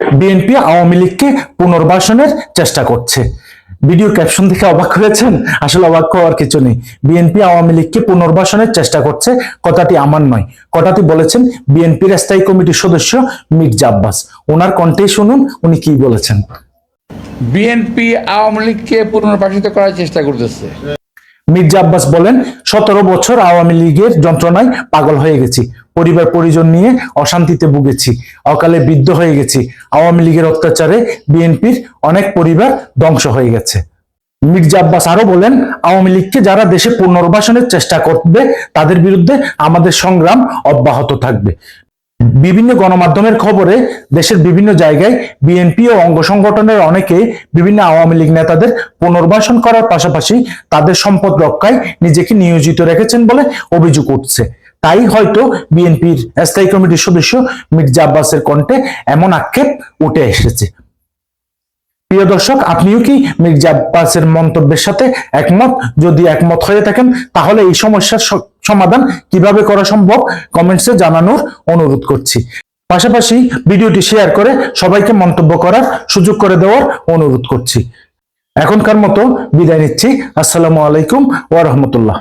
BNP Awami লীগকে পুনর্বাসনের চেষ্টা করছে। ভিডিও ক্যাপশন দেখে অবাক হয়েছেন? আসলে অবাক হওয়ার কিছু নেই। বিএনপি আওয়ামী লীগকে পুনর্বাসনের চেষ্টা করছে, কথাটি আমার নয়। কথাটি বলেছেন বিএনপির স্থায়ী কমিটির সদস্য মির্জা আব্বাস। ওনার কণ্ঠেই শুনুন, উনি কি বলেছেন। বিএনপি আওয়ামী লীগকে পুনর্বাসিত করার চেষ্টা করতেছে। মির্জা আব্বাস বলেন, সতেরো বছর আওয়ামী লীগের যন্ত্রণায় পাগল হয়ে গেছি। পরিবার পরিজন নিয়ে অশান্তিতে ভুগেছি। অকালে বিদ্ধ হয়ে গেছি। আওয়ামী লীগের অত্যাচারে বিএনপির অনেক পরিবার ধ্বংস হয়ে গেছে। মির্জা আব্বাস আরও বলেন, আওয়ামী লীগকে যারা দেশে পুনর্বাসনের চেষ্টা করবে, তাদের বিরুদ্ধে আমাদের সংগ্রাম অব্যাহত থাকবে। বিভিন্ন গণমাধ্যমের খবরে দেশের বিভিন্ন জায়গায় বিএনপি ও অঙ্গ সংগঠনের অনেকে বিভিন্ন আওয়ামী লীগ নেতাদের পুনর্বাসন করার পাশাপাশি তাদের সম্পদ রক্ষায় নিজেকে নিয়োজিত রেখেছেন বলে অভিযোগ উঠছে। তাই হয়তো বিএনপির স্থায়ী কমিটির সদস্য মির্জা আব্বাসের কণ্ঠে এমন আক্ষেপ উঠে এসেছে। প্রিয় দর্শক, আপনিও কি মির্জা আব্বাসের মন্তব্যের সাথে একমত? যদি একমত হয়ে থাকেন, তাহলে এই সমস্যার সমাধান কীভাবে করা সম্ভব কমেন্টসে জানানোর অনুরোধ করছি। পাশাপাশি ভিডিওটি শেয়ার করে সবাইকে মন্তব্য করার সুযোগ করে দেওয়ার অনুরোধ করছি। এখনকার মতো বিদায় নিচ্ছি। আসসালামু আলাইকুম ওয়া রাহমাতুল্লাহ।